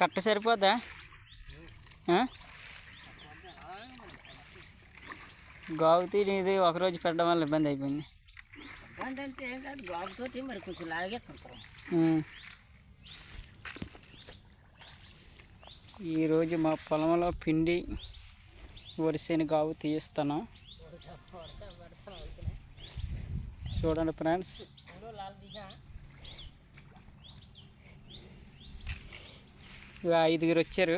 కట్ట సరిపోద్దా? గావు తినేది ఒకరోజు పెట్టడం వల్ల ఇబ్బంది అయిపోయింది. ఇబ్బంది అంటే ఏం కాదు మరి కొంచెం లాగేస్తుంటాం. ఈరోజు మా పొలంలో పిండి వరిసేని గావు తీయిస్తాను. చూడండి ఫ్రెండ్స్. ఇక ఐదుగురు వచ్చారు.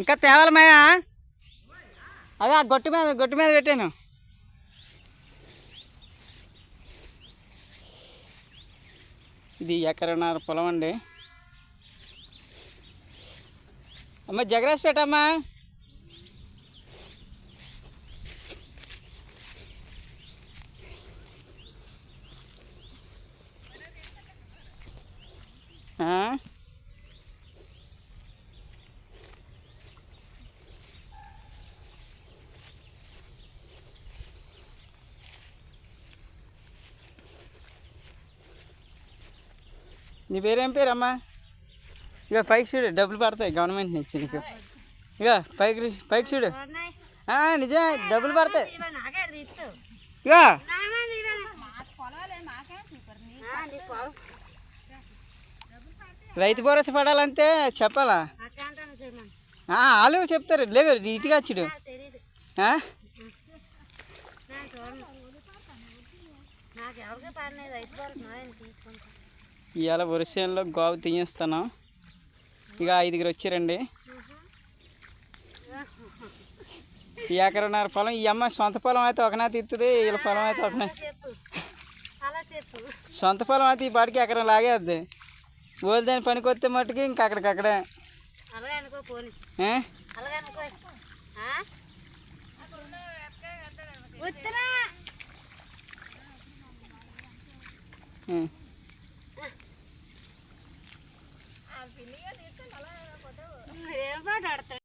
ఇంకా తేవాలి మాయా అదే ఆ గొట్టు మీద గొట్టు మీద పెట్టాను. ఇది ఎకరన్నర పొలం అండి. అమ్మ జగరాజ్ పెట్టమ్మా Huh? నీ పేరేం పేరమ్మా ఇక పైకి చూడు డబ్బులు పడతాయి గవర్నమెంట్ నుంచి నీకు. ఇక పైకి పైకి చూడు. నిజమే డబ్బులు పడతాయి. ఇక రైతు భరోసా పడాలంటే చెప్పాలా? వాళ్ళు చెప్తారు లేదు నీట్గా చూడు నాకు ఎవరికి పడలేదు రైతు భరోసా ఇవాళ వరిసేనులో గోవు తీయేస్తాను ఇక ఐదుగురు వచ్చారండి. ఎకరన్నర పొలం ఈ అమ్మ సొంత పొలం అయితే ఒకనా తిత్తుంది వీళ్ళ పొలం అయితే ఒకనా. సొంత పొలం అయితే ఈ పాటికి ఎకరం లాగేద్ది. ఓల్దేని పనికి వస్తే మట్టుకి ఇంక అక్కడికక్కడే? ఉత్తరా. పిన్ని తీసుకొని అలా పోతావు. ఏం పాట ఆడతాడు.